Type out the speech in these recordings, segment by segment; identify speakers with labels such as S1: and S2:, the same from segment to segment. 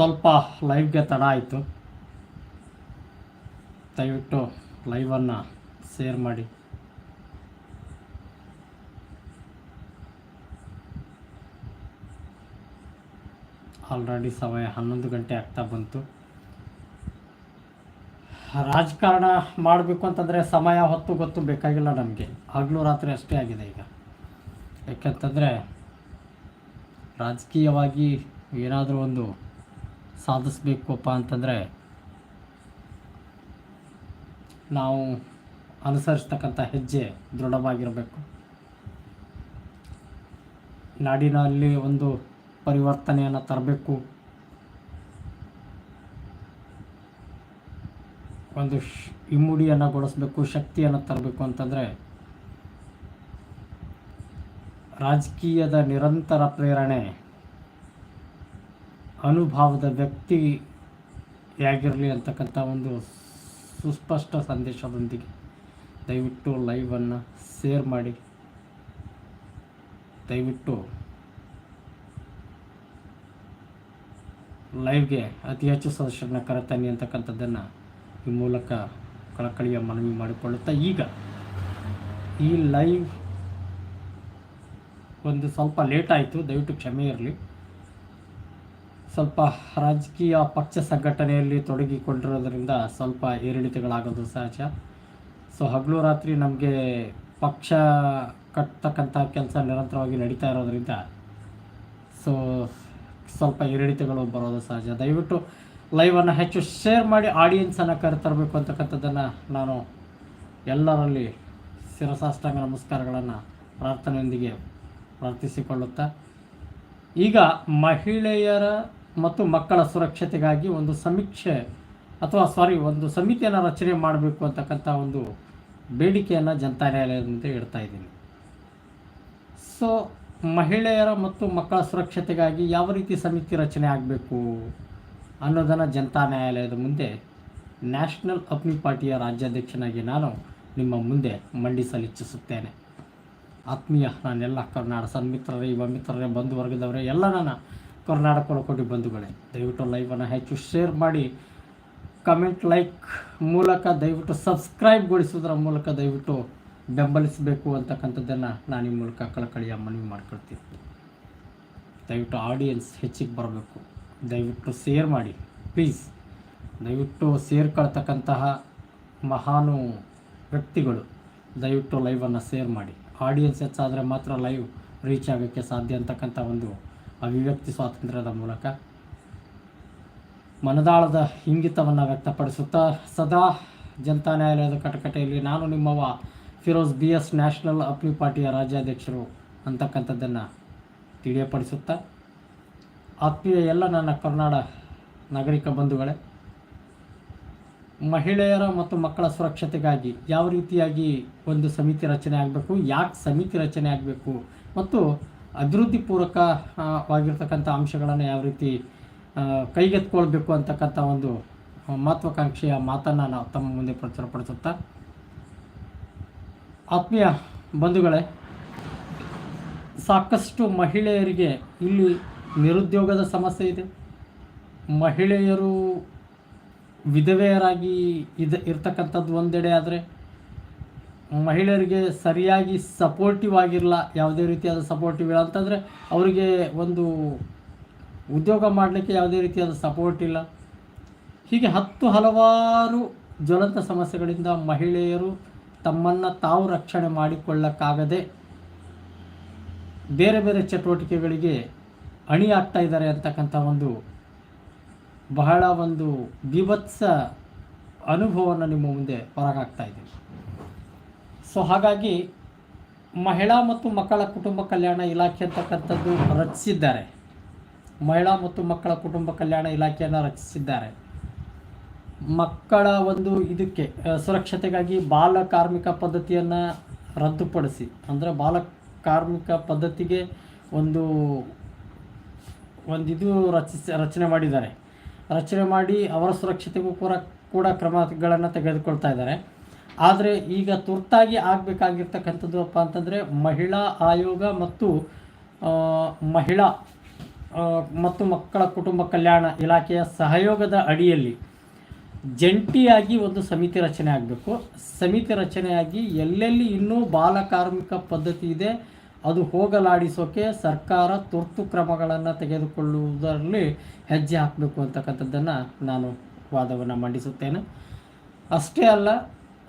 S1: ಸ್ವಲ್ಪ ಲೈವ್ಗೆ ತಡ ಆಯಿತು. ದಯವಿಟ್ಟು ಲೈವನ್ನು ಶೇರ್ ಮಾಡಿ. ಆಲ್ರೆಡಿ ಸಮಯ ಹನ್ನೊಂದು ಗಂಟೆ ಆಗ್ತಾ ಬಂತು. ರಾಜಕಾರಣ ಮಾಡಬೇಕು ಅಂತಂದರೆ ಸಮಯ ಹೊತ್ತು ಗೊತ್ತು ಬೇಕಾಗಿಲ್ಲ ನಮಗೆ. ಹಗಲು ರಾತ್ರಿ ಅಷ್ಟೇ ಆಗಿದೆ ಈಗ. ಯಾಕೆಂತಂದರೆ ರಾಜಕೀಯವಾಗಿ ಏನಾದರೂ ಒಂದು ಸಾಧಿಸ್ಬೇಕಪ್ಪ ಅಂತಂದರೆ ನಾವು ಅನುಸರಿಸ್ತಕ್ಕಂಥ ಹೆಜ್ಜೆ ದೃಢವಾಗಿರಬೇಕು. ನಾಡಿನಲ್ಲಿ ಒಂದು ಪರಿವರ್ತನೆಯನ್ನು ತರಬೇಕು. ಒಂದು ಇಮ್ಮುಡಿಯನ್ನು ಗೊಳಿಸ್ಬೇಕು, ಶಕ್ತಿಯನ್ನು ತರಬೇಕು ಅಂತಂದರೆ ರಾಜಕೀಯದ ನಿರಂತರ ಪ್ರೇರಣೆ ಅನುಭವದ ವ್ಯಕ್ತಿಯಾಗಿರಲಿ ಅಂತಕ್ಕಂಥ ಒಂದು ಸುಸ್ಪಷ್ಟ ಸಂದೇಶದೊಂದಿಗೆ ದಯವಿಟ್ಟು ಲೈವನ್ನು ಶೇರ್ ಮಾಡಿ. ದಯವಿಟ್ಟು ಲೈವ್ಗೆ ಅತಿ ಹೆಚ್ಚು ಸದಸ್ಯರನ್ನ ಕರೆತಾನೆ ಅಂತಕ್ಕಂಥದ್ದನ್ನು ಈ ಮೂಲಕ ಕಳಕಳಿಯ ಮನವಿ ಮಾಡಿಕೊಳ್ಳುತ್ತಾ ಈಗ ಈ ಲೈವ್ ಒಂದು ಸ್ವಲ್ಪ ಲೇಟ್ ಆಯಿತು. ದಯವಿಟ್ಟು ಕ್ಷಮೆ ಇರಲಿ. ಸ್ವಲ್ಪ ರಾಜಕೀಯ ಪಕ್ಷ ಸಂಘಟನೆಯಲ್ಲಿ ತೊಡಗಿಕೊಂಡಿರೋದ್ರಿಂದ ಸ್ವಲ್ಪ ಏರಿಳಿತಗಳಾಗೋದು ಸಹಜ. ಸೊ ಹಗಲು ರಾತ್ರಿ ನಮಗೆ ಪಕ್ಷ ಕಟ್ತಕ್ಕಂಥ ಕೆಲಸ ನಿರಂತರವಾಗಿ ನಡೀತಾ ಇರೋದ್ರಿಂದ ಸೊ ಸ್ವಲ್ಪ ಏರಿಳಿತಗಳು ಬರೋದು ಸಹಜ. ದಯವಿಟ್ಟು ಲೈವನ್ನು ಹೆಚ್ಚು ಶೇರ್ ಮಾಡಿ ಆಡಿಯನ್ಸನ್ನು ಕರೆತರಬೇಕು ಅಂತಕ್ಕಂಥದ್ದನ್ನು ನಾನು ಎಲ್ಲರಲ್ಲಿ ಶಿರಸಾಷ್ಟಾಂಗ ನಮಸ್ಕಾರಗಳನ್ನು ಪ್ರಾರ್ಥನೆಯೊಂದಿಗೆ ಪ್ರಾರ್ಥಿಸಿಕೊಳ್ಳುತ್ತಾ. ಈಗ ಮಹಿಳೆಯರ ಮತ್ತು ಮಕ್ಕಳ ಸುರಕ್ಷತೆಗಾಗಿ ಒಂದು ಸಮೀಕ್ಷೆ ಅಥವಾ ಸಾರಿ ಒಂದು ಸಮಿತಿಯನ್ನು ರಚನೆ ಮಾಡಬೇಕು ಅಂತಕ್ಕಂಥ ಒಂದು ಬೇಡಿಕೆಯನ್ನು ಜನತಾ ನ್ಯಾಯಾಲಯದ ಮುಂದೆ ಇಡ್ತಾ ಇದ್ದೀನಿ. ಸೊ ಮಹಿಳೆಯರ ಮತ್ತು ಮಕ್ಕಳ ಸುರಕ್ಷತೆಗಾಗಿ ಯಾವ ರೀತಿ ಸಮಿತಿ ರಚನೆ ಆಗಬೇಕು ಅನ್ನೋದನ್ನು ಜನತಾ ನ್ಯಾಯಾಲಯದ ಮುಂದೆ ನ್ಯಾಷನಲ್ ಅಪ್ನಿ ಪಾರ್ಟಿಯ ರಾಜ್ಯಾಧ್ಯಕ್ಷನಾಗಿ ನಾನು ನಿಮ್ಮ ಮುಂದೆ ಮಂಡಿಸಲು ಇಚ್ಛಿಸುತ್ತೇನೆ. ಆತ್ಮೀಯ ನಾನೆಲ್ಲ ಕರ್ನಾಟಕ ಸನ್ಮಿತ್ರರೇ, ಯುವ ಮಿತ್ರರೇ ಬಂಧುವರ್ಗದವರೇ ಎಲ್ಲ ನನ್ನ ಕರ್ನಾಟಕ ಕೊಡಕೋಟಿ ಬಂಧುಗಳೇ, ದಯವಿಟ್ಟು ಲೈವನ್ನು ಹೆಚ್ಚು ಶೇರ್ ಮಾಡಿ. ಕಮೆಂಟ್ ಲೈಕ್ ಮೂಲಕ ದಯವಿಟ್ಟು ಸಬ್ಸ್ಕ್ರೈಬ್ಗೊಳಿಸೋದ್ರ ಮೂಲಕ ದಯವಿಟ್ಟು ಬೆಂಬಲಿಸಬೇಕು ಅಂತಕ್ಕಂಥದ್ದನ್ನು ನಾನು ಈ ಮೂಲಕ ಕಳಕಳಿಯ ಮನವಿ ಮಾಡ್ಕೊಳ್ತೀನಿ. ದಯವಿಟ್ಟು ಆಡಿಯನ್ಸ್ ಹೆಚ್ಚಿಗೆ ಬರಬೇಕು. ದಯವಿಟ್ಟು ಶೇರ್ ಮಾಡಿ ಪ್ಲೀಸ್ ದಯವಿಟ್ಟು ಸೇರ್ಕೊಳ್ತಕ್ಕಂತಹ ಮಹಾನು ವ್ಯಕ್ತಿಗಳು, ದಯವಿಟ್ಟು ಲೈವನ್ನು ಶೇರ್ ಮಾಡಿ. ಆಡಿಯನ್ಸ್ ಹೆಚ್ಚಾದರೆ ಮಾತ್ರ ಲೈವ್ ರೀಚ್ ಆಗೋಕ್ಕೆ ಸಾಧ್ಯ ಅಂತಕ್ಕಂಥ ಒಂದು ಅಭಿವ್ಯಕ್ತಿ ಸ್ವಾತಂತ್ರ್ಯದ ಮೂಲಕ ಮನದಾಳದ ಇಂಗಿತವನ್ನು ವ್ಯಕ್ತಪಡಿಸುತ್ತಾ ಸದಾ ಜನತಾ ನ್ಯಾಯಾಲಯದ ಕಟಕಟೆಯಲ್ಲಿ ನಾನು ನಿಮ್ಮವ Feroz B S national Apni ಪಾರ್ಟಿಯ ರಾಜ್ಯಾಧ್ಯಕ್ಷರು ಅಂತಕ್ಕಂಥದ್ದನ್ನು ತಿಳಿಯಪಡಿಸುತ್ತಾ ಆತ್ಮೀಯ ಎಲ್ಲ ನನ್ನ ಕರ್ನಾಟಕ ನಾಗರಿಕ ಬಂಧುಗಳೇ, ಮಹಿಳೆಯರ ಮತ್ತು ಮಕ್ಕಳ ಸುರಕ್ಷತೆಗಾಗಿ ಯಾವ ರೀತಿಯಾಗಿ ಒಂದು ಸಮಿತಿ ರಚನೆ ಆಗಬೇಕು, ಯಾಕೆ ಸಮಿತಿ ರಚನೆ ಆಗಬೇಕು ಮತ್ತು ಅಭಿವೃದ್ಧಿಪೂರ್ವಕ ಆ, ಅಂಶಗಳನ್ನು ಯಾವ ರೀತಿ ಕೈಗೆತ್ಕೊಳ್ಬೇಕು ಅಂತಕ್ಕಂಥ ಒಂದು ಮಹತ್ವಾಕಾಂಕ್ಷೆಯ ಮಾತನ್ನು ನಾವು ತಮ್ಮ ಮುಂದೆ ಪ್ರಚುರಪಡಿಸುತ್ತಾ ಆತ್ಮೀಯ ಬಂಧುಗಳೇ ಸಾಕಷ್ಟು ಮಹಿಳೆಯರಿಗೆ ಇಲ್ಲಿ ನಿರುದ್ಯೋಗದ ಸಮಸ್ಯೆ ಇದೆ. ಮಹಿಳೆಯರು ವಿಧವೆಯರಾಗಿ ಇದ ಇರ್ತಕ್ಕಂಥದ್ದು ಒಂದೆಡೆ ಆದರೆ ಮಹಿಳೆಯರಿಗೆ ಸರಿಯಾಗಿ ಸಪೋರ್ಟಿವ್ ಆಗಿರಲ್ಲ ಯಾವುದೇ ರೀತಿಯಾದ ಸಪೋರ್ಟಿವ್ ಇಲ್ಲ. ಅಂತಂದರೆ ಅವರಿಗೆ ಒಂದು ಉದ್ಯೋಗ ಮಾಡಲಿಕ್ಕೆ ಯಾವುದೇ ರೀತಿಯಾದ ಸಪೋರ್ಟ್ ಇಲ್ಲ. ಹೀಗೆ ಹತ್ತು ಹಲವಾರು ಜ್ವಲಂತ ಸಮಸ್ಯೆಗಳಿಂದ ಮಹಿಳೆಯರು ತಮ್ಮನ್ನು ತಾವು ರಕ್ಷಣೆ ಮಾಡಿಕೊಳ್ಳಕ್ಕಾಗದೆ ಬೇರೆ ಬೇರೆ ಚಟುವಟಿಕೆಗಳಿಗೆ ಅಣಿಯಾಗ್ತಾ ಇದ್ದಾರೆ ಅಂತಕ್ಕಂಥ ಒಂದು ಬಹಳ ಒಂದು ಬೀಭತ್ಸ ಅನುಭವವನ್ನು ನಿಮ್ಮ ಮುಂದೆ ಹೊರಗಾಗ್ತಾ ಇದ್ದೀವಿ ಸೊ ಹಾಗಾಗಿ ಮಹಿಳಾ ಮತ್ತು ಮಕ್ಕಳ ಕುಟುಂಬ ಕಲ್ಯಾಣ ಇಲಾಖೆ ಅಂತಕ್ಕಂಥದ್ದು ರಚಿಸಿದ್ದಾರೆ. ಮಹಿಳಾ ಮತ್ತು ಮಕ್ಕಳ ಕುಟುಂಬ ಕಲ್ಯಾಣ ಇಲಾಖೆಯನ್ನು ರಚಿಸಿದ್ದಾರೆ. ಮಕ್ಕಳ ಒಂದು ಇದಕ್ಕೆ ಸುರಕ್ಷತೆಗಾಗಿ ಬಾಲ ಕಾರ್ಮಿಕ ಪದ್ಧತಿಯನ್ನು ರದ್ದುಪಡಿಸಿ, ಅಂದರೆ ಬಾಲ ಕಾರ್ಮಿಕ ಪದ್ಧತಿಗೆ ಒಂದು ಒಂದು ಇದು ರಚಿಸಿ, ರಚನೆ ಮಾಡಿದ್ದಾರೆ. ರಚನೆ ಮಾಡಿ ಅವರ ಸುರಕ್ಷತೆಗೂ ಕೂಡ ಕೂಡ ಕ್ರಮಗಳನ್ನು ತೆಗೆದುಕೊಳ್ತಾ ಇದ್ದಾರೆ. ಆದರೆ ಈಗ ತುರ್ತಾಗಿ ಆಗಬೇಕಾಗಿರ್ತಕ್ಕಂಥದ್ದು ಅಪ್ಪ ಅಂತಂದರೆ ಮಹಿಳಾ ಆಯೋಗ ಮತ್ತು ಮಹಿಳಾ ಮತ್ತು ಮಕ್ಕಳ ಕುಟುಂಬ ಕಲ್ಯಾಣ ಇಲಾಖೆಯ ಸಹಯೋಗದ ಅಡಿಯಲ್ಲಿ ಜಂಟಿಯಾಗಿ ಒಂದು ಸಮಿತಿ ರಚನೆ ಆಗಬೇಕು. ಸಮಿತಿ ರಚನೆಯಾಗಿ ಎಲ್ಲೆಲ್ಲಿ ಇನ್ನೂ ಬಾಲ ಕಾರ್ಮಿಕ ಪದ್ಧತಿ ಇದೆ, ಅದು ಹೋಗಲಾಡಿಸೋಕೆ ಸರ್ಕಾರ ತುರ್ತು ಕ್ರಮಗಳನ್ನು ತೆಗೆದುಕೊಳ್ಳುವುದರಲ್ಲಿ ಹೆಜ್ಜೆ ಹಾಕಬೇಕು ಅಂತಕ್ಕಂಥದ್ದನ್ನು ನಾನು ವಾದವನ್ನು ಮಂಡಿಸುತ್ತೇನೆ. ಅಷ್ಟೇ ಅಲ್ಲ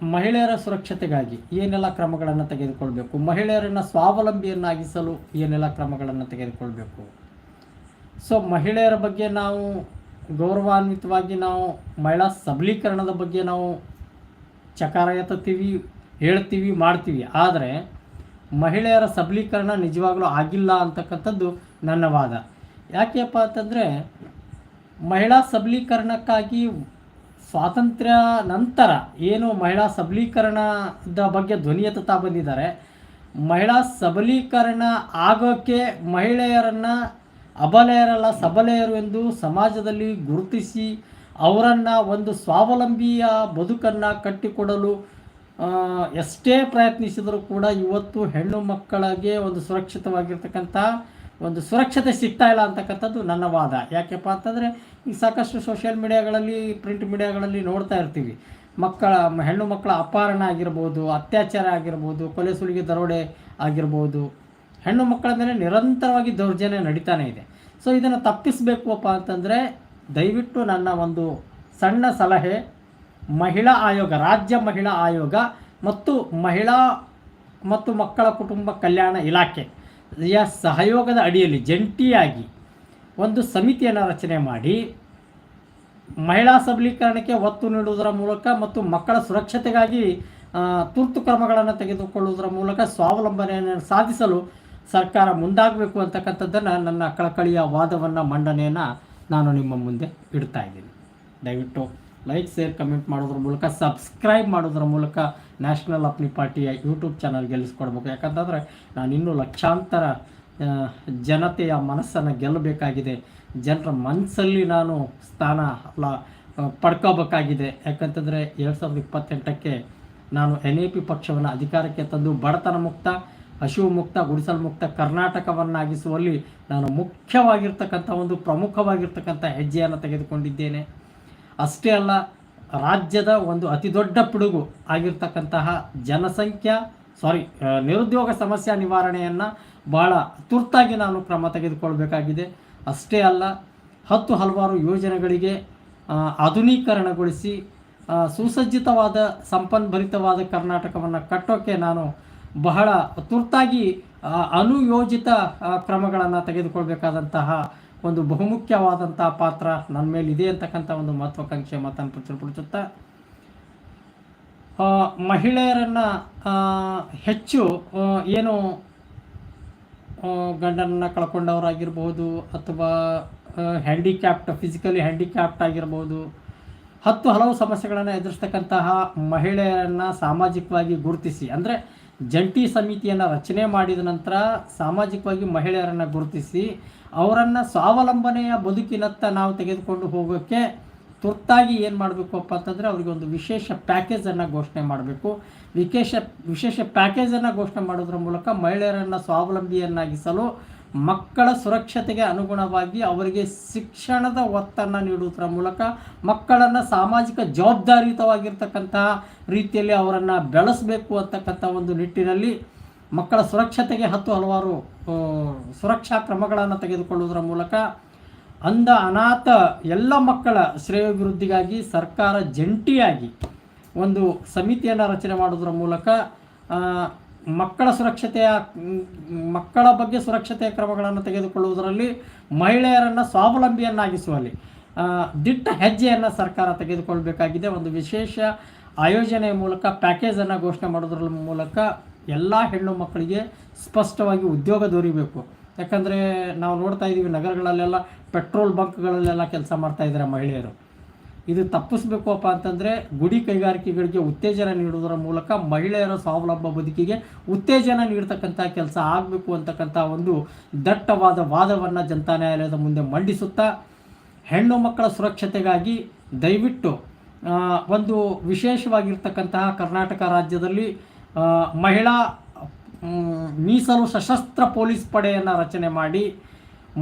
S1: ಮಹಿಳೆಯರ ಸುರಕ್ಷತೆಗಾಗಿ ಏನೆಲ್ಲ ಕ್ರಮಗಳನ್ನು ತೆಗೆದುಕೊಳ್ಬೇಕು? ಮಹಿಳೆಯರನ್ನು ಸ್ವಾವಲಂಬಿಯನ್ನಾಗಿಸಲು ಏನೆಲ್ಲ ಕ್ರಮಗಳನ್ನು ತೆಗೆದುಕೊಳ್ಬೇಕು? ಸೊ ಮಹಿಳೆಯರ ಬಗ್ಗೆ ನಾವು ಗೌರವಾನ್ವಿತವಾಗಿ ನಾವು ಮಹಿಳಾ ಸಬಲೀಕರಣದ ಬಗ್ಗೆ ನಾವು ಚಕಾರ ಎತ್ತೀವಿ ಹೇಳ್ತೀವಿ, ಮಾಡ್ತೀವಿ. ಆದರೆ ಮಹಿಳೆಯರ ಸಬಲೀಕರಣ ನಿಜವಾಗ್ಲೂ ಆಗಿಲ್ಲ ಅಂತಕ್ಕಂಥದ್ದು ನನ್ನ ವಾದ. ಯಾಕೆಪ್ಪ ಅಂತಂದರೆ ಮಹಿಳಾ ಸಬಲೀಕರಣಕ್ಕಾಗಿ ಸ್ವಾತಂತ್ರ್ಯ ನಂತರ ಏನು ಮಹಿಳಾ ಸಬಲೀಕರಣದ ಬಗ್ಗೆ ಧ್ವನಿ ಎತ್ತುತ್ತಾ ಬಂದಿದ್ದಾರೆ, ಮಹಿಳಾ ಸಬಲೀಕರಣ ಆಗೋಕ್ಕೆ ಮಹಿಳೆಯರನ್ನು ಅಬಲೆಯರಲ್ಲ ಸಬಲೆಯರು ಎಂದು ಸಮಾಜದಲ್ಲಿ ಗುರುತಿಸಿ ಅವರನ್ನು ಒಂದು ಸ್ವಾವಲಂಬಿಯ ಬದುಕನ್ನು ಕಟ್ಟಿಕೊಡಲು ಎಷ್ಟೇ ಪ್ರಯತ್ನಿಸಿದರೂ ಕೂಡ ಇವತ್ತು ಹೆಣ್ಣು ಮಕ್ಕಳಿಗೆ ಒಂದು ಸುರಕ್ಷಿತವಾಗಿರ್ತಕ್ಕಂಥ ಒಂದು ಸುರಕ್ಷತೆ ಸಿಗ್ತಾ ಇಲ್ಲ ಅಂತಕ್ಕಂಥದ್ದು ನನ್ನ ವಾದ. ಯಾಕೆಪ್ಪ ಅಂತಂದರೆ ಈಗ ಸಾಕಷ್ಟು ಸೋಷಿಯಲ್ ಮೀಡಿಯಾಗಳಲ್ಲಿ ಪ್ರಿಂಟ್ ಮೀಡಿಯಾಗಳಲ್ಲಿ ನೋಡ್ತಾ ಇರ್ತೀವಿ. ಮಕ್ಕಳ, ಹೆಣ್ಣು ಮಕ್ಕಳ ಅಪಹರಣ ಆಗಿರ್ಬೋದು, ಅತ್ಯಾಚಾರ ಆಗಿರ್ಬೋದು, ಕೊಲೆ ಸುಲಿಗೆ ದರೋಡೆ ಆಗಿರ್ಬೋದು. ಹೆಣ್ಣು ಮಕ್ಕಳ ಮೇಲೆ ನಿರಂತರವಾಗಿ ದೌರ್ಜನ್ಯ ನಡೀತಾನೆ ಇದೆ. ಸೊ ಇದನ್ನು ತಪ್ಪಿಸಬೇಕಪ್ಪ ಅಂತಂದರೆ ದಯವಿಟ್ಟು ನನ್ನ ಒಂದು ಸಣ್ಣ ಸಲಹೆ, ಮಹಿಳಾ ಆಯೋಗ, ರಾಜ್ಯ ಮಹಿಳಾ ಆಯೋಗ ಮತ್ತು ಮಹಿಳಾ ಮತ್ತು ಮಕ್ಕಳ ಕುಟುಂಬ ಕಲ್ಯಾಣ ಇಲಾಖೆ. ಯ ಸಹಯೋಗದ ಅಡಿಯಲ್ಲಿ ಜಂಟಿಯಾಗಿ ಒಂದು ಸಮಿತಿಯನ್ನು ರಚನೆ ಮಾಡಿ ಮಹಿಳಾ ಸಬಲೀಕರಣಕ್ಕೆ ಒತ್ತು ನೀಡುವುದರ ಮೂಲಕ ಮತ್ತು ಮಕ್ಕಳ ಸುರಕ್ಷತೆಗಾಗಿ ತುರ್ತು ಕ್ರಮಗಳನ್ನು ತೆಗೆದುಕೊಳ್ಳುವುದರ ಮೂಲಕ ಸ್ವಾವಲಂಬನೆಯನ್ನು ಸಾಧಿಸಲು ಸರ್ಕಾರ ಮುಂದಾಗಬೇಕು ಅಂತಕ್ಕಂಥದ್ದನ್ನು ನನ್ನ ಕಳಕಳಿಯ ವಾದವನ್ನು ಮಂಡನೆಯನ್ನು ನಾನು ನಿಮ್ಮ ಮುಂದೆ ಇಡ್ತಾ ಇದ್ದೀನಿ. ದಯವಿಟ್ಟು ಲೈಕ್, ಶೇರ್, ಕಮೆಂಟ್ ಮಾಡೋದ್ರ ಮೂಲಕ, ಸಬ್ಸ್ಕ್ರೈಬ್ ಮಾಡೋದ್ರ ಮೂಲಕ ನ್ಯಾಷನಲ್ ಅಪ್ನಿ ಪಾರ್ಟಿಯ ಯೂಟ್ಯೂಬ್ ಚಾನಲ್ ಗೆಲ್ಲಿಸ್ಕೊಡ್ಬೇಕು. ಯಾಕಂತಂದರೆ ನಾನು ಇನ್ನೂ ಲಕ್ಷಾಂತರ ಜನತೆಯ ಮನಸ್ಸನ್ನು ಗೆಲ್ಲಬೇಕಾಗಿದೆ. ಜನರ ಮನಸ್ಸಲ್ಲಿ ನಾನು ಸ್ಥಾನ ಅಲ್ಲ ಪಡ್ಕೋಬೇಕಾಗಿದೆ. ಯಾಕಂತಂದರೆ ಎರಡು ಸಾವಿರದ ಇಪ್ಪತ್ತೆಂಟಕ್ಕೆ ನಾನು ಎನ್ ಎ ಪಿ ಪಕ್ಷವನ್ನು ಅಧಿಕಾರಕ್ಕೆ ತಂದು ಬಡತನ ಮುಕ್ತ, ಹಸಿವು ಮುಕ್ತ, ಗುಡಿಸಲು ಮುಕ್ತ ಕರ್ನಾಟಕವನ್ನಾಗಿಸುವಲ್ಲಿ ನಾನು ಮುಖ್ಯವಾಗಿರ್ತಕ್ಕಂಥ ಒಂದು ಪ್ರಮುಖವಾಗಿರ್ತಕ್ಕಂಥ ಹೆಜ್ಜೆಯನ್ನು ತೆಗೆದುಕೊಂಡಿದ್ದೇನೆ. ಅಷ್ಟೇ ಅಲ್ಲ ರಾಜ್ಯದ ಒಂದು ಅತಿ ದೊಡ್ಡ ಪಿಡುಗು ಆಗಿರ್ತಕ್ಕಂತಹ ಜನಸಂಖ್ಯಾ ಸಾರಿ ನಿರುದ್ಯೋಗ ಸಮಸ್ಯೆ ನಿವಾರಣೆಯನ್ನು ಭಾಳ ತುರ್ತಾಗಿ ನಾನು ಕ್ರಮ ತೆಗೆದುಕೊಳ್ಬೇಕಾಗಿದೆ. ಅಷ್ಟೇ ಅಲ್ಲ, ಹತ್ತು ಹಲವಾರು ಯೋಜನೆಗಳಿಗೆ ಆಧುನೀಕರಣಗೊಳಿಸಿ ಸುಸಜ್ಜಿತವಾದ ಸಂಪನ್ಭರಿತವಾದ ಕರ್ನಾಟಕವನ್ನು ಕಟ್ಟೋಕ್ಕೆ ನಾನು ಬಹಳ ತುರ್ತಾಗಿ ಅನುಯೋಜಿತ ಕ್ರಮಗಳನ್ನು ತೆಗೆದುಕೊಳ್ಬೇಕಾದಂತಹ ಒಂದು ಬಹುಮುಖ್ಯವಾದಂಥ ಪಾತ್ರ ನನ್ನ ಮೇಲೆ ಇದೆ ಅಂತಕ್ಕಂಥ ಒಂದು ಮಹತ್ವಾಕಾಂಕ್ಷೆ ಮಾತನ್ನು ಪ್ರಚುರಪಡಿಸುತ್ತಾ ಮಹಿಳೆಯರನ್ನು ಹೆಚ್ಚು ಏನು ಗಂಡನನ್ನು ಕಳ್ಕೊಂಡವರಾಗಿರ್ಬೋದು ಅಥವಾ ಹ್ಯಾಂಡಿಕ್ಯಾಪ್ಟ್ ಫಿಸಿಕಲಿ ಹ್ಯಾಂಡಿಕ್ಯಾಪ್ಟ್ ಆಗಿರ್ಬೋದು ಹತ್ತು ಹಲವು ಸಮಸ್ಯೆಗಳನ್ನು ಎದುರಿಸ್ತಕ್ಕಂತಹ ಮಹಿಳೆಯರನ್ನು ಸಾಮಾಜಿಕವಾಗಿ ಗುರುತಿಸಿ, ಅಂದರೆ ಜಂಟಿ ಸಮಿತಿಯನ್ನು ರಚನೆ ಮಾಡಿದ ನಂತರ ಸಾಮಾಜಿಕವಾಗಿ ಮಹಿಳೆಯರನ್ನು ಗುರುತಿಸಿ ಅವರನ್ನು ಸ್ವಾವಲಂಬನೆಯ ಬದುಕಿನತ್ತ ನಾವು ತೆಗೆದುಕೊಂಡು ಹೋಗೋಕ್ಕೆ ತುರ್ತಾಗಿ ಏನು ಮಾಡಬೇಕಪ್ಪ ಅಂತಂದರೆ ಅವರಿಗೆ ಒಂದು ವಿಶೇಷ ಪ್ಯಾಕೇಜನ್ನು ಘೋಷಣೆ ಮಾಡಬೇಕು. ವಿಶೇಷ ವಿಶೇಷ ಪ್ಯಾಕೇಜನ್ನು ಘೋಷಣೆ ಮಾಡೋದ್ರ ಮೂಲಕ ಮಹಿಳೆಯರನ್ನು ಸ್ವಾವಲಂಬಿಯನ್ನಾಗಿಸಲು ಮಕ್ಕಳ ಸುರಕ್ಷತೆಗೆ ಅನುಗುಣವಾಗಿ ಅವರಿಗೆ ಶಿಕ್ಷಣದ ಒತ್ತನ್ನು ನೀಡುವುದರ ಮೂಲಕ ಮಕ್ಕಳನ್ನು ಸಾಮಾಜಿಕ ಜವಾಬ್ದಾರಿಯುತವಾಗಿರ್ತಕ್ಕಂತಹ ರೀತಿಯಲ್ಲಿ ಅವರನ್ನು ಬೆಳೆಸಬೇಕು ಅಂತಕ್ಕಂಥ ಒಂದು ನಿಟ್ಟಿನಲ್ಲಿ ಮಕ್ಕಳ ಸುರಕ್ಷತೆಗೆ ಹತ್ತು ಹಲವಾರು ಸುರಕ್ಷಾ ಕ್ರಮಗಳನ್ನು ತೆಗೆದುಕೊಳ್ಳುವುದರ ಮೂಲಕ ಅಂಧ, ಅನಾಥ ಎಲ್ಲ ಮಕ್ಕಳ ಶ್ರೇಯಾಭಿವೃದ್ಧಿಗಾಗಿ ಸರ್ಕಾರ ಜಂಟಿಯಾಗಿ ಒಂದು ಸಮಿತಿಯನ್ನು ರಚನೆ ಮಾಡುವುದರ ಮೂಲಕ ಮಕ್ಕಳ ಸುರಕ್ಷತೆಯ, ಮಕ್ಕಳ ಬಗ್ಗೆ ಸುರಕ್ಷತೆಯ ಕ್ರಮಗಳನ್ನು ತೆಗೆದುಕೊಳ್ಳುವುದರಲ್ಲಿ ಮಹಿಳೆಯರನ್ನು ಸ್ವಾವಲಂಬಿಯನ್ನಾಗಿಸುವಲ್ಲಿ ದಿಟ್ಟ ಹೆಜ್ಜೆಯನ್ನು ಸರ್ಕಾರ ತೆಗೆದುಕೊಳ್ಳಬೇಕಾಗಿದೆ ಒಂದು ವಿಶೇಷ ಆಯೋಜನೆಯ ಮೂಲಕ, ಪ್ಯಾಕೇಜನ್ನು ಘೋಷಣೆ ಮಾಡೋದ್ರ ಮೂಲಕ ಎಲ್ಲ ಹೆಣ್ಣು ಮಕ್ಕಳಿಗೆ ಸ್ಪಷ್ಟವಾಗಿ ಉದ್ಯೋಗ ದೊರೀಬೇಕು. ಯಾಕಂದರೆ ನಾವು ನೋಡ್ತಾ ಇದ್ದೀವಿ ನಗರಗಳಲ್ಲೆಲ್ಲ ಪೆಟ್ರೋಲ್ ಬಂಕ್ಗಳಲ್ಲೆಲ್ಲ ಕೆಲಸ ಮಾಡ್ತಾ ಇದ್ದಾರೆ ಮಹಿಳೆಯರು. ಇದು ತಪ್ಪಿಸ್ಬೇಕಪ್ಪ ಅಂತಂದರೆ ಗುಡಿ ಕೈಗಾರಿಕೆಗಳಿಗೆ ಉತ್ತೇಜನ ನೀಡುವುದರ ಮೂಲಕ ಮಹಿಳೆಯರ ಸ್ವಾವಲಂಬ ಬದುಕಿಗೆ ಉತ್ತೇಜನ ನೀಡ್ತಕ್ಕಂಥ ಕೆಲಸ ಆಗಬೇಕು ಅಂತಕ್ಕಂಥ ಒಂದು ದಟ್ಟವಾದ ವಾದವನ್ನು ಜನತಾ ನ್ಯಾಯಾಲಯದ ಮುಂದೆ ಮಂಡಿಸುತ್ತಾ ಹೆಣ್ಣು ಮಕ್ಕಳ ಸುರಕ್ಷತೆಗಾಗಿ ದಯವಿಟ್ಟು ಒಂದು ವಿಶೇಷವಾಗಿರ್ತಕ್ಕಂತಹ ಕರ್ನಾಟಕ ರಾಜ್ಯದಲ್ಲಿ ಮಹಿಳಾ ಮೀಸಲು ಸಶಸ್ತ್ರ ಪೊಲೀಸ್ ಪಡೆಯನ್ನು ರಚನೆ ಮಾಡಿ,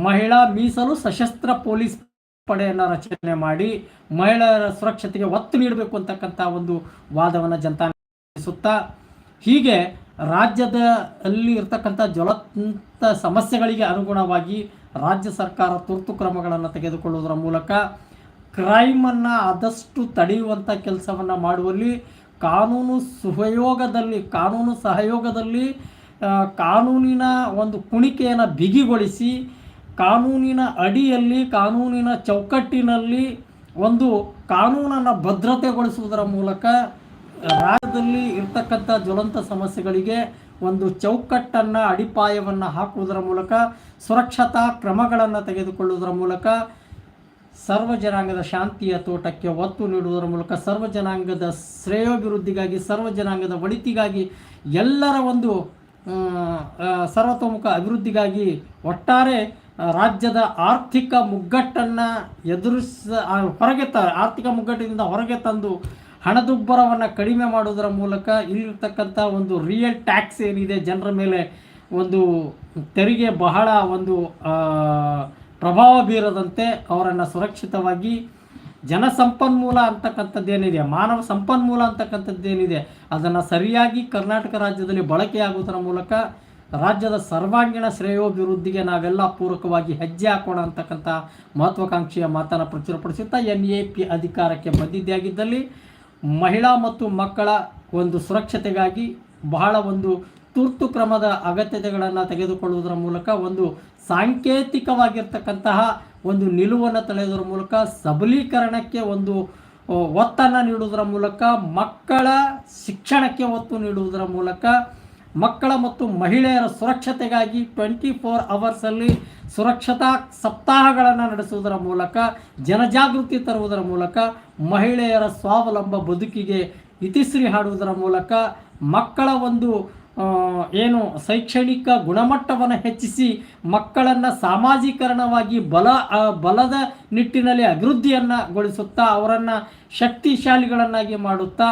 S1: ಮಹಿಳಾ ಮೀಸಲು ಸಶಸ್ತ್ರ ಪೊಲೀಸ್ ಪಡೆಯನ್ನು ರಚನೆ ಮಾಡಿ, ಮಹಿಳೆಯರ ಸುರಕ್ಷತೆಗೆ ಒತ್ತು ನೀಡಬೇಕು ಅಂತಕ್ಕಂಥ ಒಂದು ವಾದವನ್ನು ಜನತಾ ನಡೆಸುತ್ತಾ ಹೀಗೆ ರಾಜ್ಯದಲ್ಲಿ ಇರತಕ್ಕಂಥ ಜ್ವಲಂತ ಸಮಸ್ಯೆಗಳಿಗೆ ಅನುಗುಣವಾಗಿ ರಾಜ್ಯ ಸರ್ಕಾರ ತುರ್ತು ಕ್ರಮಗಳನ್ನು ತೆಗೆದುಕೊಳ್ಳುವುದರ ಮೂಲಕ, ಕ್ರೈಮನ್ನು ಆದಷ್ಟು ತಡೆಯುವಂಥ ಕೆಲಸವನ್ನು ಮಾಡುವಲ್ಲಿ ಕಾನೂನು ಸಹಯೋಗದಲ್ಲಿ ಕಾನೂನು ಸಹಯೋಗದಲ್ಲಿ ಕಾನೂನಿನ ಒಂದು ಕುಣಿಕೆಯನ್ನು ಬಿಗಿಗೊಳಿಸಿ, ಕಾನೂನಿನ ಅಡಿಯಲ್ಲಿ, ಕಾನೂನಿನ ಚೌಕಟ್ಟಿನಲ್ಲಿ ಒಂದು ಕಾನೂನನ್ನು ಭದ್ರತೆಗೊಳಿಸುವುದರ ಮೂಲಕ ರಾಜ್ಯದಲ್ಲಿ ಇರ್ತಕ್ಕಂಥ ಜ್ವಲಂತ ಸಮಸ್ಯೆಗಳಿಗೆ ಒಂದು ಚೌಕಟ್ಟನ್ನು, ಅಡಿಪಾಯವನ್ನು ಹಾಕುವುದರ ಮೂಲಕ, ಸುರಕ್ಷತಾ ಕ್ರಮಗಳನ್ನು ತೆಗೆದುಕೊಳ್ಳುವುದರ ಮೂಲಕ ಸರ್ವ ಜನಾಂಗದ ಶಾಂತಿಯ ತೋಟಕ್ಕೆ ಒತ್ತು ನೀಡುವುದರ ಮೂಲಕ ಸರ್ವ ಜನಾಂಗದ ಶ್ರೇಯೋಭಿವೃದ್ಧಿಗಾಗಿ, ಸರ್ವ ಜನಾಂಗದ ಒಳಿತಿಗಾಗಿ, ಎಲ್ಲರ ಒಂದು ಸರ್ವತೋಮುಖ ಅಭಿವೃದ್ಧಿಗಾಗಿ ಒಟ್ಟಾರೆ ರಾಜ್ಯದ ಆರ್ಥಿಕ ಮುಗ್ಗಟ್ಟನ್ನು ಎದುರಿಸ ಹೊರಗೆ ತ, ಆರ್ಥಿಕ ಮುಗ್ಗಟ್ಟಿನಿಂದ ಹೊರಗೆ ತಂದು ಹಣದುಬ್ಬರವನ್ನು ಕಡಿಮೆ ಮಾಡುವುದರ ಮೂಲಕ ಇಲ್ಲಿರ್ತಕ್ಕಂಥ ಒಂದು ರಿಯಲ್ ಟ್ಯಾಕ್ಸ್ ಏನಿದೆ, ಜನರ ಮೇಲೆ ಒಂದು ತೆರಿಗೆ ಬಹಳ ಒಂದು ಪ್ರಭಾವ ಬೀರದಂತೆ ಅವರನ್ನು ಸುರಕ್ಷಿತವಾಗಿ ಜನಸಂಪನ್ಮೂಲ ಅಂತಕ್ಕಂಥದ್ದೇನಿದೆ, ಮಾನವ ಸಂಪನ್ಮೂಲ ಅಂತಕ್ಕಂಥದ್ದೇನಿದೆ, ಅದನ್ನು ಸರಿಯಾಗಿ ಕರ್ನಾಟಕ ರಾಜ್ಯದಲ್ಲಿ ಬಳಕೆಯಾಗುವುದರ ಮೂಲಕ ರಾಜ್ಯದ ಸರ್ವಾಂಗೀಣ ಶ್ರೇಯೋಭಿವೃದ್ಧಿಗೆ ನಾವೆಲ್ಲ ಪೂರಕವಾಗಿ ಹೆಜ್ಜೆ ಹಾಕೋಣ ಅಂತಕ್ಕಂಥ ಮಹತ್ವಾಕಾಂಕ್ಷೆಯ ಮಾತನ್ನು ಪ್ರಚುರಪಡಿಸುತ್ತಾ ಎನ್ ಎ ಪಿ ಅಧಿಕಾರಕ್ಕೆ ಬಂದಿದ್ದಾಗಿದ್ದಲ್ಲಿ ಮಹಿಳಾ ಮತ್ತು ಮಕ್ಕಳ ಒಂದು ಸುರಕ್ಷತೆಗಾಗಿ ಬಹಳ ಒಂದು ತುರ್ತು ಕ್ರಮದ ಅಗತ್ಯತೆಗಳನ್ನು ತೆಗೆದುಕೊಳ್ಳುವುದರ ಮೂಲಕ ಒಂದು ಸಾಂಕೇತಿಕವಾಗಿರ್ತಕ್ಕಂತಹ ಒಂದು ನಿಲುವನ್ನು ತಳೆಯುವುದರ ಮೂಲಕ, ಸಬಲೀಕರಣಕ್ಕೆ ಒಂದು ಒತ್ತನ್ನು ನೀಡುವುದರ ಮೂಲಕ, ಮಕ್ಕಳ ಶಿಕ್ಷಣಕ್ಕೆ ಒತ್ತು ನೀಡುವುದರ ಮೂಲಕ, ಮಕ್ಕಳ ಮತ್ತು ಮಹಿಳೆಯರ ಸುರಕ್ಷತೆಗಾಗಿ ಟ್ವೆಂಟಿ ಫೋರ್ ಅವರ್ಸಲ್ಲಿ ಸುರಕ್ಷತಾ ಸಪ್ತಾಹಗಳನ್ನು ನಡೆಸುವುದರ ಮೂಲಕ, ಜನಜಾಗೃತಿ ತರುವುದರ ಮೂಲಕ, ಮಹಿಳೆಯರ ಸ್ವಾವಲಂಬ ಬದುಕಿಗೆ ಇತಿಶ್ರೀ ಹಾಡುವುದರ ಮೂಲಕ, ಮಕ್ಕಳ ಒಂದು ಏನು ಶೈಕ್ಷಣಿಕ ಗುಣಮಟ್ಟವನ್ನು ಹೆಚ್ಚಿಸಿ ಮಕ್ಕಳನ್ನು ಸಾಮಾಜೀಕರಣವಾಗಿ ಬಲ ಬಲದ ನಿಟ್ಟಿನಲ್ಲಿ ಅಭಿವೃದ್ಧಿಯನ್ನು ಗೊಳಿಸುತ್ತಾ ಅವರನ್ನು ಶಕ್ತಿಶಾಲಿಗಳನ್ನಾಗಿ ಮಾಡುತ್ತಾ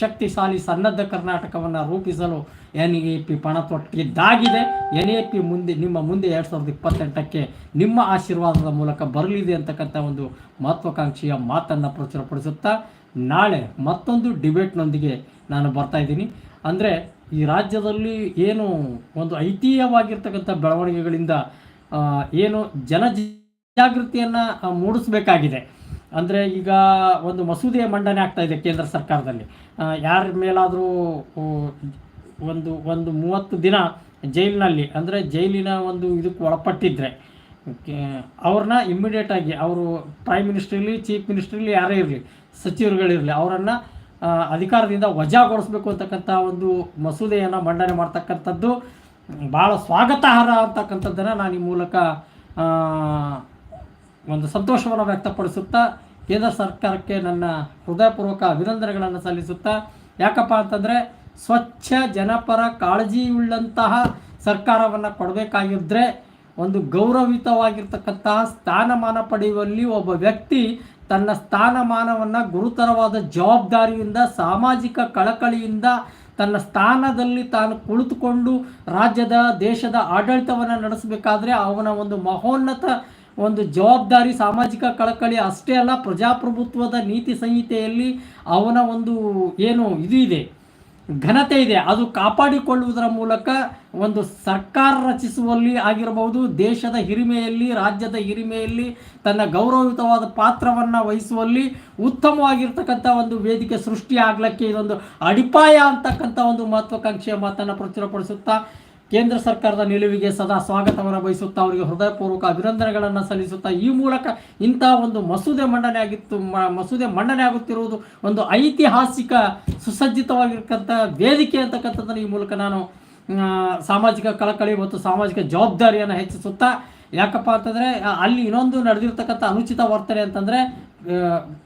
S1: ಶಕ್ತಿಶಾಲಿ ಸನ್ನದ್ಧ ಕರ್ನಾಟಕವನ್ನು ರೂಪಿಸಲು ಎನ್ ಎ ಪಿ ಪಣ ತೊಟ್ಟಿದ್ದಾಗಿದೆ. ಎನ್ ಎ ಪಿ ಮುಂದೆ, ನಿಮ್ಮ ಮುಂದೆ ಎರಡು ಸಾವಿರದ ಇಪ್ಪತ್ತೆಂಟಕ್ಕೆ ನಿಮ್ಮ ಆಶೀರ್ವಾದದ ಮೂಲಕ ಬರಲಿದೆ ಅಂತಕ್ಕಂಥ ಒಂದು ಮಹತ್ವಾಕಾಂಕ್ಷೆಯ ಮಾತನ್ನು ಪ್ರಚುರಪಡಿಸುತ್ತಾ ನಾಳೆ ಮತ್ತೊಂದು ಡಿಬೇಟ್ನೊಂದಿಗೆ ನಾನು ಬರ್ತಾ ಇದ್ದೀನಿ. ಅಂದರೆ ಈ ರಾಜ್ಯದಲ್ಲಿ ಏನು ಒಂದು ಐತಿಹ್ಯವಾಗಿರ್ತಕ್ಕಂಥ ಬೆಳವಣಿಗೆಗಳಿಂದ ಏನು ಜನ ಜಾಗೃತಿಯನ್ನು ಮೂಡಿಸಬೇಕಾಗಿದೆ. ಅಂದರೆ ಈಗ ಒಂದು ಮಸೂದೆ ಮಂಡನೆ ಆಗ್ತಾ ಇದೆ ಕೇಂದ್ರ ಸರ್ಕಾರದಲ್ಲಿ. ಯಾರ ಮೇಲಾದರೂ ಒಂದು ಒಂದು ಮೂವತ್ತು ದಿನ ಜೈಲಿನಲ್ಲಿ, ಅಂದರೆ ಜೈಲಿನ ಒಂದು ಇದಕ್ಕೆ ಒಳಪಟ್ಟಿದ್ದರೆ ಅವ್ರನ್ನ ಇಮ್ಮಿಡಿಯೇಟಾಗಿ ಅವರು ಪ್ರೈಮ್ ಮಿನಿಸ್ಟ್ರಿ ಇರಲಿ ಚೀಫ್ ಮಿನಿಸ್ಟ್ರಿ ಇರಲಿ, ಯಾರೇ ಇರಲಿ, ಸಚಿವರುಗಳಿರಲಿ, ಅವರನ್ನು ಅಧಿಕಾರದಿಂದ ವಜಾಗೊಳಿಸಬೇಕು ಅಂತಕ್ಕಂಥ ಒಂದು ಮಸೂದೆಯನ್ನು ಮಂಡನೆ ಮಾಡ್ತಕ್ಕಂಥದ್ದು, ಭಾಳ ಸ್ವಾಗತಾರ್ಹ ಅಂತಕ್ಕಂಥದ್ದನ್ನು ನಾನು ಈ ಮೂಲಕ ಒಂದು ಸಂತೋಷವನ್ನು ವ್ಯಕ್ತಪಡಿಸುತ್ತಾ, ಕೇಂದ್ರ ಸರ್ಕಾರಕ್ಕೆ ನನ್ನ ಹೃದಯಪೂರ್ವಕ ಅಭಿನಂದನೆಗಳನ್ನು ಸಲ್ಲಿಸುತ್ತಾ, ಯಾಕಪ್ಪ ಅಂತಂದರೆ ಸ್ವಚ್ಛ, ಜನಪರ, ಕಾಳಜಿಯುಳ್ಳಂತಹ ಸರ್ಕಾರವನ್ನು ಕೊಡಬೇಕಾಗಿದ್ದರೆ ಒಂದು ಗೌರವಿತವಾಗಿರ್ತಕ್ಕಂತಹ ಸ್ಥಾನಮಾನ ಪಡೆಯುವಲ್ಲಿ ಒಬ್ಬ ವ್ಯಕ್ತಿ ತನ್ನ ಸ್ಥಾನಮಾನವನ್ನು ಗುರುತರವಾದ ಜವಾಬ್ದಾರಿಯಿಂದ, ಸಾಮಾಜಿಕ ಕಳಕಳಿಯಿಂದ ತನ್ನ ಸ್ಥಾನದಲ್ಲಿ ತಾನು ಕುಳಿತುಕೊಂಡು ರಾಜ್ಯದ, ದೇಶದ ಆಡಳಿತವನ್ನು ನಡೆಸಬೇಕಾದ್ರೆ ಅವನ ಒಂದು ಮಹೋನ್ನತ ಒಂದು ಜವಾಬ್ದಾರಿ, ಸಾಮಾಜಿಕ ಕಳಕಳಿ ಅಷ್ಟೇ ಅಲ್ಲ, ಪ್ರಜಾಪ್ರಭುತ್ವದ ನೀತಿ ಸಂಹಿತೆಯಲ್ಲಿ ಅವನ ಒಂದು ಏನು ಇದು ಇದೆ. ಘನತೆ ಇದೆ. ಅದು ಕಾಪಾಡಿಕೊಳ್ಳುವುದರ ಮೂಲಕ ಒಂದು ಸರ್ಕಾರ ರಚಿಸುವಲ್ಲಿ ಆಗಿರಬಹುದು, ದೇಶದ ಹಿರಿಮೆಯಲ್ಲಿ, ರಾಜ್ಯದ ಹಿರಿಮೆಯಲ್ಲಿ, ತನ್ನ ಗೌರವಯುತವಾದ ಪಾತ್ರವನ್ನು ವಹಿಸುವಲ್ಲಿ ಉತ್ತಮವಾಗಿರ್ತಕ್ಕಂಥ ಒಂದು ವೇದಿಕೆ ಸೃಷ್ಟಿಯಾಗಲಿಕ್ಕೆ ಇದೊಂದು ಅಡಿಪಾಯ ಅಂತಕ್ಕಂಥ ಒಂದು ಮಹತ್ವಾಕಾಂಕ್ಷೆಯ ಮಾತನ್ನು ಪ್ರಚುರಪಡಿಸುತ್ತಾ ಕೇಂದ್ರ ಸರ್ಕಾರದ ನಿಲುವಿಗೆ ಸದಾ ಸ್ವಾಗತವನ್ನು ಬಯಸುತ್ತಾ ಅವರಿಗೆ ಹೃದಯಪೂರ್ವಕ ಅಭಿನಂದನೆಗಳನ್ನು ಸಲ್ಲಿಸುತ್ತಾ ಈ ಮೂಲಕ ಇಂಥ ಒಂದು ಮಸೂದೆ ಮಂಡನೆ ಆಗಿತ್ತು ಮಸೂದೆ ಮಂಡನೆ ಆಗುತ್ತಿರುವುದು ಒಂದು ಐತಿಹಾಸಿಕ ಸುಸಜ್ಜಿತವಾಗಿರ್ತಕ್ಕಂಥ ವೇದಿಕೆ ಅಂತಕ್ಕಂಥದ್ದನ್ನು ಈ ಮೂಲಕ ನಾನು ಸಾಮಾಜಿಕ ಕಳಕಳಿ ಮತ್ತು ಸಾಮಾಜಿಕ ಜವಾಬ್ದಾರಿಯನ್ನು ಹೆಚ್ಚಿಸುತ್ತಾ, ಯಾಕಪ್ಪ ಅಂತಂದರೆ ಅಲ್ಲಿ ಇನ್ನೊಂದು ನಡೆದಿರ್ತಕ್ಕಂಥ ಅನುಚಿತ ವರ್ತನೆ ಅಂತಂದರೆ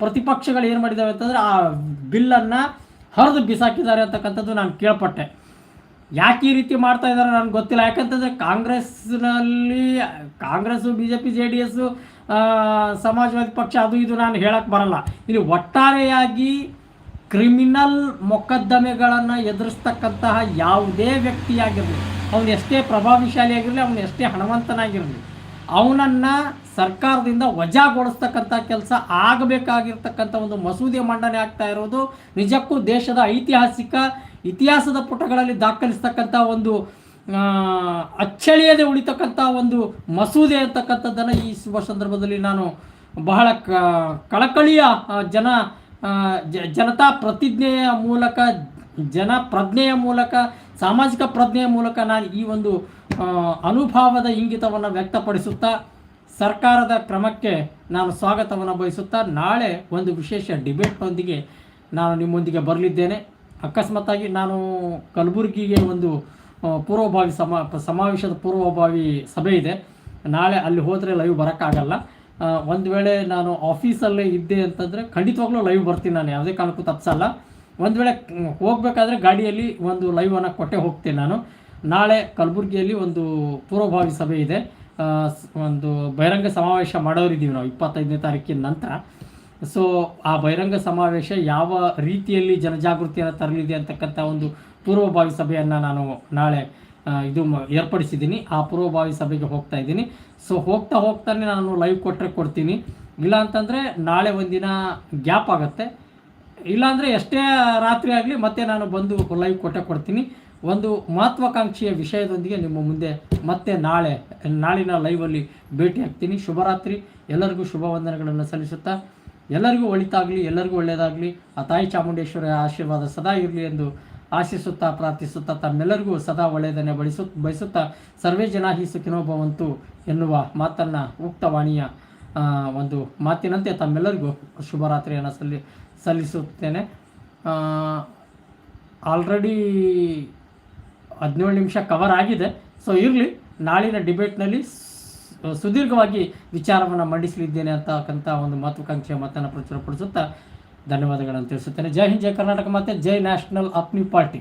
S1: ಪ್ರತಿಪಕ್ಷಗಳು ಏನು ಮಾಡಿದ್ದಾವೆ ಅಂತಂದರೆ ಆ ಬಿಲ್ಲನ್ನು ಹರಿದು ಬಿಸಾಕಿದ್ದಾರೆ ಅಂತಕ್ಕಂಥದ್ದು ನಾನು ಕೇಳ್ಪಟ್ಟೆ. ಯಾಕೆ ಈ ರೀತಿ ಮಾಡ್ತಾ ಇದ್ದಾರೆ ನನಗೆ ಗೊತ್ತಿಲ್ಲ. ಯಾಕಂತಂದರೆ ಕಾಂಗ್ರೆಸ್ನಲ್ಲಿ, Congress B J P J D S Samajwadi ಪಕ್ಷ ಅದು ಇದು ನಾನು ಹೇಳಕ್ಕೆ ಬರಲ್ಲ. ಇಲ್ಲಿ ಒಟ್ಟಾರೆಯಾಗಿ ಕ್ರಿಮಿನಲ್ ಮೊಕದ್ದಮೆಗಳನ್ನು ಎದುರಿಸ್ತಕ್ಕಂತಹ ಯಾವುದೇ ವ್ಯಕ್ತಿಯಾಗಿರಲಿ, ಅವನು ಎಷ್ಟೇ ಪ್ರಭಾವಶಾಲಿಯಾಗಿರಲಿ, ಅವನು ಎಷ್ಟೇ ಹಣವಂತನಾಗಿರಲಿ ಅವನನ್ನು ಸರ್ಕಾರದಿಂದ ವಜಾಗೊಳಿಸ್ತಕ್ಕಂಥ ಕೆಲಸ ಆಗಬೇಕಾಗಿರ್ತಕ್ಕಂಥ ಒಂದು ಮಸೂದೆ ಮಂಡನೆ ಆಗ್ತಾ ಇರೋದು ನಿಜಕ್ಕೂ ದೇಶದ ಐತಿಹಾಸಿಕ ಇತಿಹಾಸದ ಪುಟಗಳಲ್ಲಿ ದಾಖಲಿಸ್ತಕ್ಕಂಥ ಒಂದು ಅಚ್ಚಳಿಯದೆ ಉಳಿತಕ್ಕಂಥ ಒಂದು ಮಸೂದೆ ಅಂತಕ್ಕಂಥದ್ದನ್ನು ಈ ಶುಭ ಸಂದರ್ಭದಲ್ಲಿ ನಾನು ಬಹಳ ಕಳಕಳಿಯ ಜನ ಜನತಾ ಪ್ರತಿಜ್ಞೆಯ ಮೂಲಕ, ಜನ ಪ್ರಜ್ಞೆಯ ಮೂಲಕ, ಸಾಮಾಜಿಕ ಪ್ರಜ್ಞೆಯ ಮೂಲಕ ನಾನು ಈ ಒಂದು ಅನುಭವದ ಇಂಗಿತವನ್ನು ವ್ಯಕ್ತಪಡಿಸುತ್ತಾ ಸರ್ಕಾರದ ಕ್ರಮಕ್ಕೆ ನಾನು ಸ್ವಾಗತವನ್ನು ಬಯಸುತ್ತಾ ನಾಳೆ ಒಂದು ವಿಶೇಷ ಡಿಬೇಟ್ನೊಂದಿಗೆ ನಾನು ನಿಮ್ಮೊಂದಿಗೆ ಬರಲಿದ್ದೇನೆ. ಅಕಸ್ಮಾತ್ತಾಗಿ ನಾನು ಕಲಬುರಗಿಗೆ ಒಂದು ಪೂರ್ವಭಾವಿ ಸಮಾ, ಸಮಾವೇಶದ ಪೂರ್ವಭಾವಿ ಸಭೆ ಇದೆ. ನಾಳೆ ಅಲ್ಲಿ ಹೋದರೆ ಲೈವ್ ಬರೋಕ್ಕಾಗಲ್ಲ. ಒಂದು ವೇಳೆ ನಾನು ಆಫೀಸಲ್ಲೇ ಇದ್ದೆ ಅಂತಂದರೆ ಖಂಡಿತವಾಗ್ಲೂ ಲೈವ್ ಬರ್ತೀನಿ ನಾನು, ಯಾವುದೇ ಕಾರಣಕ್ಕೂ ತಪ್ಪಿಸಲ್ಲ ಒಂದು ವೇಳೆ ಹೋಗ್ಬೇಕಾದ್ರೆ ಗಾಡಿಯಲ್ಲಿ ಒಂದು ಲೈವನ್ನು ಕೊಟ್ಟೆ ಹೋಗ್ತೀನಿ ನಾನು. ನಾಳೆ ಕಲಬುರಗಿಯಲ್ಲಿ ಒಂದು ಪೂರ್ವಭಾವಿ ಸಭೆ ಇದೆ. ಒಂದು ಬಹಿರಂಗ ಸಮಾವೇಶ ಮಾಡೋರಿದ್ದೀವಿ ನಾವು ಇಪ್ಪತ್ತೈದನೇ ತಾರೀಕಿನ ನಂತರ. ಸೊ ಆ ಬಹಿರಂಗ ಸಮಾವೇಶ ಯಾವ ರೀತಿಯಲ್ಲಿ ಜನಜಾಗೃತಿಯನ್ನು ತರಲಿದೆ ಅಂತಕ್ಕಂಥ ಒಂದು ಪೂರ್ವಭಾವಿ ಸಭೆಯನ್ನು ನಾನು ನಾಳೆ ಇದು ಏರ್ಪಡಿಸಿದ್ದೀನಿ. ಆ ಪೂರ್ವಭಾವಿ ಸಭೆಗೆ ಹೋಗ್ತಾ ಇದ್ದೀನಿ. ಸೊ ಹೋಗ್ತಾ ಹೋಗ್ತಾನೆ ನಾನು ಲೈವ್ ಕೊಟ್ಟರೆ ಕೊಡ್ತೀನಿ. ಇಲ್ಲ ಅಂತಂದರೆ ನಾಳೆ ಒಂದಿನ ಗ್ಯಾಪ್ ಆಗುತ್ತೆ. ಇಲ್ಲಾಂದರೆ ಎಷ್ಟೇ ರಾತ್ರಿ ಆಗಲಿ ಮತ್ತೆ ನಾನು ಬಂದು ಲೈವ್ ಕೊಟ್ಟೆ ಕೊಡ್ತೀನಿ. ಒಂದು ಮಹತ್ವಾಕಾಂಕ್ಷೆಯ ವಿಷಯದೊಂದಿಗೆ ನಿಮ್ಮ ಮುಂದೆ ಮತ್ತೆ ನಾಳೆ, ನಾಳಿನ ಲೈವಲ್ಲಿ ಭೇಟಿ ಆಗ್ತೀನಿ. ಶುಭರಾತ್ರಿ. ಎಲ್ಲರಿಗೂ ಶುಭ ವಂದನೆಗಳನ್ನು ಸಲ್ಲಿಸುತ್ತಾ, ಎಲ್ಲರಿಗೂ ಒಳಿತಾಗಲಿ, ಎಲ್ಲರಿಗೂ ಒಳ್ಳೆಯದಾಗಲಿ. ಆ ತಾಯಿ ಚಾಮುಂಡೇಶ್ವರಿಯ ಆಶೀರ್ವಾದ ಸದಾ ಇರಲಿ ಎಂದು ಆಶಿಸುತ್ತಾ, ಪ್ರಾರ್ಥಿಸುತ್ತಾ, ತಮ್ಮೆಲ್ಲರಿಗೂ ಸದಾ ಒಳ್ಳೆಯದನ್ನೇ ಬಯಸು ಬಯಸುತ್ತಾ ಸರ್ವೇ ಜನ ಹಿ ಭವಂತು ಎನ್ನುವ ಮಾತನ್ನು ಉಕ್ತವಾಣಿಯ ಒಂದು ಮಾತಿನಂತೆ ತಮ್ಮೆಲ್ಲರಿಗೂ ಶುಭರಾತ್ರಿಯನ್ನು ಸಲ್ಲಿ, ಸಲ್ಲಿಸುತ್ತೇನೆ. ಆಲ್ರೆಡಿ ಹದಿನೇಳು ನಿಮಿಷ ಕವರ್ ಆಗಿದೆ. ಸೊ ಇರಲಿ, ನಾಳಿನ ಡಿಬೇಟ್ನಲ್ಲಿ ಸುದೀರ್ಘವಾಗಿ ವಿಚಾರವನ್ನು ಮಂಡಿಸಲಿದ್ದೇನೆ ಅಂತಕ್ಕಂಥ ಒಂದು ಮಹತ್ವಾಕಾಂಕ್ಷೆಯ ಮತನ ಪ್ರಚುರಪಡಿಸುತ್ತಾ ಧನ್ಯವಾದಗಳನ್ನು ತಿಳಿಸುತ್ತೇನೆ. ಜೈ ಹಿಂದ್, ಜೈ ಕರ್ನಾಟಕ ಮತ್ತು ಜೈ ನ್ಯಾಷನಲ್ ಅಪ್ನಿ ಪಾರ್ಟಿ